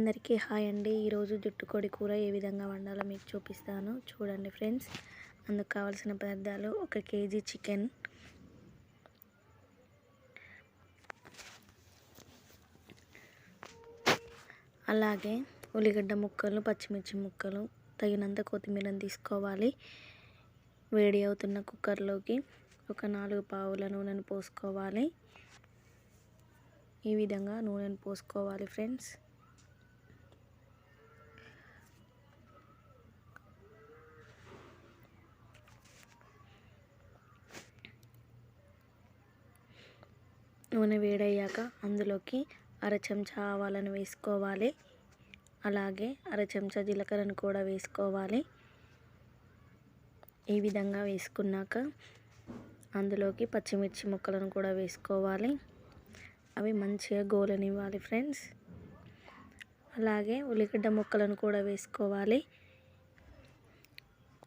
అందరికీ హాయ్ అండి. ఈరోజు జుట్టుకోడి కూర ఏ విధంగా వండాలో మీకు చూపిస్తాను. చూడండి ఫ్రెండ్స్ అందుకు కావాల్సిన పదార్థాలు ఒక కేజీ చికెన్ అలాగే ఉల్లిగడ్డ ముక్కలు పచ్చిమిర్చి ముక్కలు తగినంత కొత్తిమీరని తీసుకోవాలి. వేడి అవుతున్న కుక్కర్లోకి ఒక నాలుగు పావుల నూనెను పోసుకోవాలి. ఈ విధంగా నూనెను పోసుకోవాలి ఫ్రెండ్స్. నూనె వేడయ్యాక అందులోకి అర చెంచా ఆవాలను వేసుకోవాలి. అలాగే అర చెంచా జీలకర్రను కూడా వేసుకోవాలి. ఈ విధంగా వేసుకున్నాక అందులోకి పచ్చిమిర్చి ముక్కలను కూడా వేసుకోవాలి. అవి మంచిగా గోలనివ్వాలి ఫ్రెండ్స్. అలాగే ఉల్లిగడ్డ ముక్కలను కూడా వేసుకోవాలి.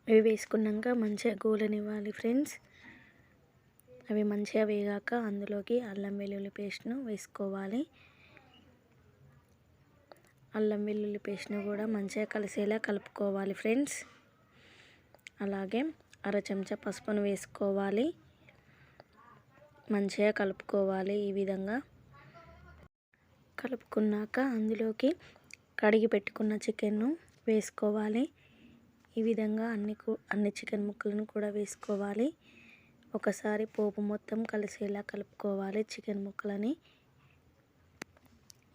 ఇవి వేసుకున్నాక మంచిగా గోలనివ్వాలి ఫ్రెండ్స్. అవి మంచిగా వేగాక అందులోకి అల్లం వెల్లుల్లి పేస్ట్ను వేసుకోవాలి. అల్లం వెల్లుల్లి పేస్ట్ను కూడా మంచిగా కలిసేలా కలుపుకోవాలి ఫ్రెండ్స్. అలాగే అర చెంచా పసుపును వేసుకోవాలి. మంచిగా కలుపుకోవాలి ఈ విధంగా. కలుపుకున్నాక అందులోకి కడిగి పెట్టుకున్న చికెన్ను వేసుకోవాలి. ఈ విధంగా అన్ని అన్ని చికెన్ ముక్కలను కూడా వేసుకోవాలి. ఒకసారి పోపు మొత్తం కలిసేలా కలుపుకోవాలి. చికెన్ ముక్కలని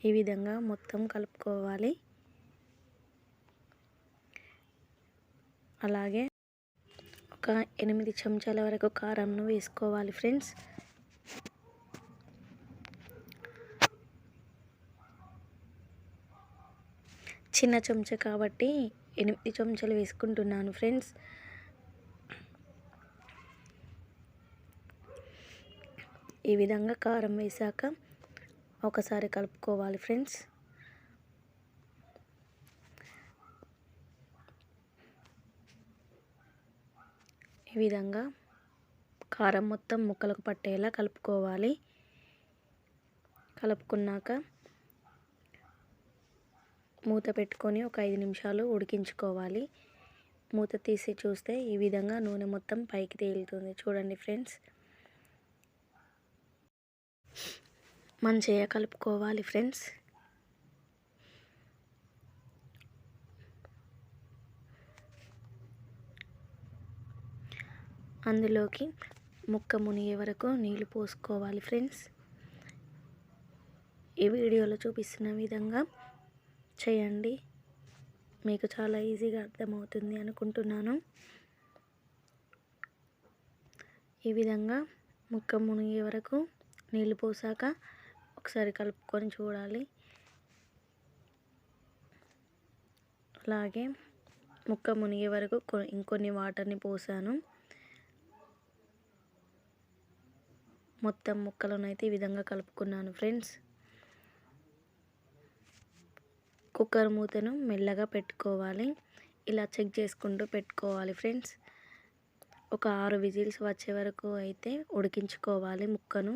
ఈ విధంగా మొత్తం కలుపుకోవాలి. అలాగే ఒక ఎనిమిది చెంచాల వరకు కారంను వేసుకోవాలి ఫ్రెండ్స్. చిన్న చెంచా కాబట్టి ఎనిమిది చెంచాలు వేసుకుంటున్నాను ఫ్రెండ్స్. ఈ విధంగా కారం వేసాక ఒకసారి కలుపుకోవాలి ఫ్రెండ్స్. ఈ విధంగా కారం మొత్తం ముక్కలకు పట్టేలా కలుపుకోవాలి. కలుపుకున్నాక మూత పెట్టుకొని ఒక ఐదు నిమిషాలు ఉడికించుకోవాలి. మూత తీసి చూస్తే ఈ విధంగా నూనె మొత్తం పైకి తేలుతుంది. చూడండి ఫ్రెండ్స్. మంచిగా కలుపుకోవాలి ఫ్రెండ్స్. అందులోకి ముక్క మునిగే వరకు నీళ్ళు పోసుకోవాలి ఫ్రెండ్స్. ఈ వీడియోలో చూపిస్తున్న విధంగా చేయండి. మీకు చాలా ఈజీగా అర్థమవుతుంది అనుకుంటున్నాను. ఈ విధంగా ముక్క మునిగే వరకు నీళ్ళు పోసాక ఒకసారి కలుపుకొని చూడాలి. అలాగే ముక్క మునిగే వరకు ఇంకొన్ని వాటర్ని పోసాను. మొత్తం ముక్కలను అయితే ఈ విధంగా కలుపుకున్నాను ఫ్రెండ్స్. కుక్కర్ మూతను మెల్లగా పెట్టుకోవాలి. ఇలా చెక్ చేసుకుంటూ పెట్టుకోవాలి ఫ్రెండ్స్. ఒక ఆరు విజిల్స్ వచ్చే వరకు అయితే ఉడికించుకోవాలి ముక్కను.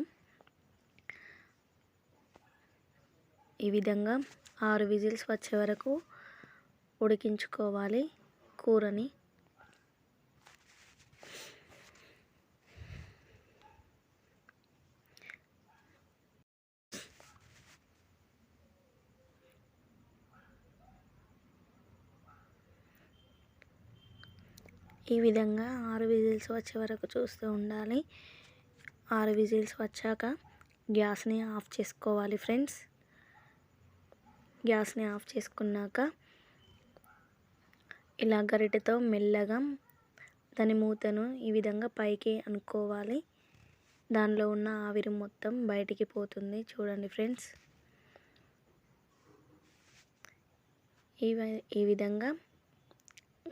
ఈ విధంగా ఆరు విజిల్స్ వచ్చే వరకు ఉడికించుకోవాలి కూరని. ఈ విధంగా ఆరు విజిల్స్ వచ్చే వరకు చూస్తూ ఉండాలి. ఆరు విజిల్స్ వచ్చాక గ్యాస్ని ఆఫ్ చేసుకోవాలి ఫ్రెండ్స్. గ్యాస్ని ఆఫ్ చేసుకున్నాక ఇలా గరిటెతో మెల్లగా దాని మూతను ఈ విధంగా పైకి అనుకోవాలి. దానిలో ఉన్న ఆవిరి మొత్తం బయటికి పోతుంది. చూడండి ఫ్రెండ్స్. ఈ ఈ విధంగా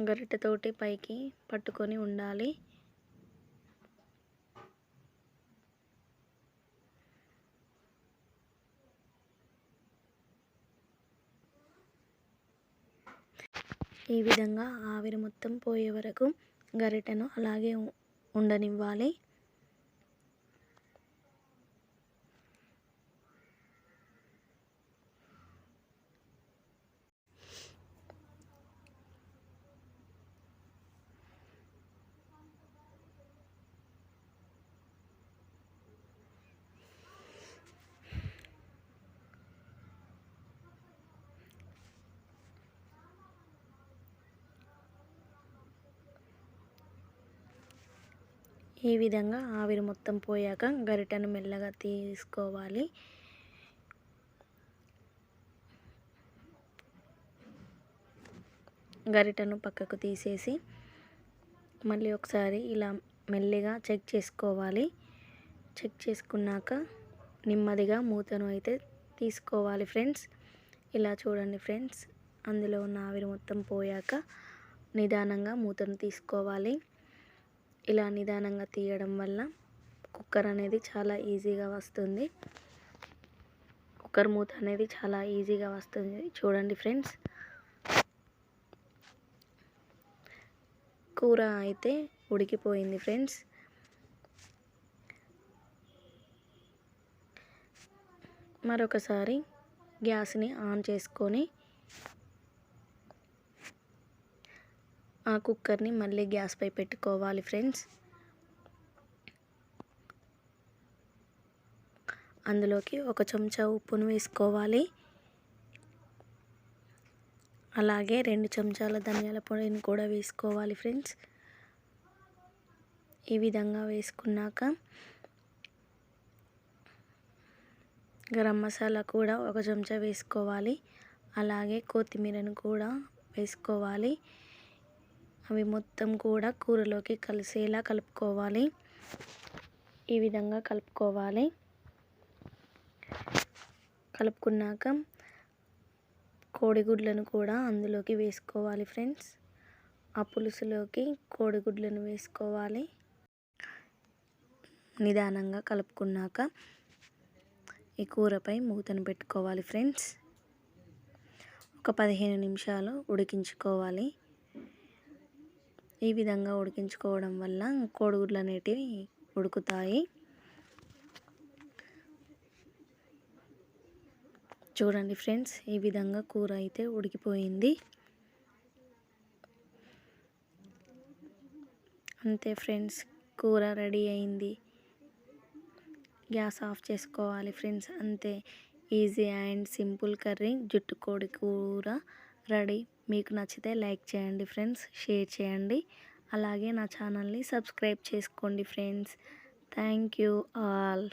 గరిటెతోటి పైకి పట్టుకొని ఉండాలి. ఈ విధంగా ఆవిరి మొత్తం పోయే వరకు గరిటెను అలాగే ఉండనివ్వాలి. ఈ విధంగా ఆవిరి మొత్తం పోయాక గరిటను మెల్లగా తీసుకోవాలి. గరిటను పక్కకు తీసేసి మళ్ళీ ఒకసారి ఇలా మెల్లిగా చెక్ చేసుకోవాలి. చెక్ చేసుకున్నాక నెమ్మదిగా మూతను అయితే తీసుకోవాలి ఫ్రెండ్స్. ఇలా చూడండి ఫ్రెండ్స్ అందులో ఉన్న ఆవిరి మొత్తం పోయాక నిదానంగా మూతను తీసుకోవాలి. ఇలా నిదానంగా తీయడం వల్ల కుక్కర్ అనేది చాలా ఈజీగా వస్తుంది. కుక్కర్ మూత అనేది చాలా ఈజీగా వస్తుంది. చూడండి ఫ్రెండ్స్. కూర అయితే ఉడికిపోయింది ఫ్రెండ్స్. మరొకసారి గ్యాస్ని ఆన్ చేసుకొని ఆ కుక్కర్ని మళ్ళీ గ్యాస్ పై పెట్టుకోవాలి ఫ్రెండ్స్. అందులోకి ఒక చెంచా ఉప్పును వేసుకోవాలి. అలాగే రెండు చెంచాల ధనియాల పొడిని కూడా వేసుకోవాలి ఫ్రెండ్స్. ఈ విధంగా వేసుకున్నాక గరం మసాలా కూడా ఒక చెంచా వేసుకోవాలి. అలాగే కొత్తిమీరను కూడా వేసుకోవాలి. అవి మొత్తం కూడా కూరలోకి కలిసేలా కలుపుకోవాలి. ఈ విధంగా కలుపుకోవాలి. కలుపుకున్నాక కోడిగుడ్లను కూడా అందులోకి వేసుకోవాలి ఫ్రెండ్స్. ఆ పులుసులోకి కోడిగుడ్లను వేసుకోవాలి. నిదానంగా కలుపుకున్నాక ఈ కూరపై మూతను పెట్టుకోవాలి ఫ్రెండ్స్. ఒక పదిహేను నిమిషాలు ఉడికించుకోవాలి. ఈ విధంగా ఉడికించుకోవడం వల్ల కోడిగుడ్లు అనేటివి ఉడుకుతాయి. చూడండి ఫ్రెండ్స్ ఈ విధంగా కూర అయితే ఉడికిపోయింది. అంతే ఫ్రెండ్స్ కూర రెడీ అయింది. గ్యాస్ ఆఫ్ చేసుకోవాలి ఫ్రెండ్స్ అంతే. ఈజీ అండ్ సింపుల్ కర్రీ జుట్టు కోడి కూర రెడీ. మీకు నచ్చితే లైక్ చేయండి ఫ్రెండ్స్ షేర్ చేయండి. అలాగే నా ఛానల్ని సబ్స్క్రైబ్ చేసుకోండి ఫ్రెండ్స్. Thank you all.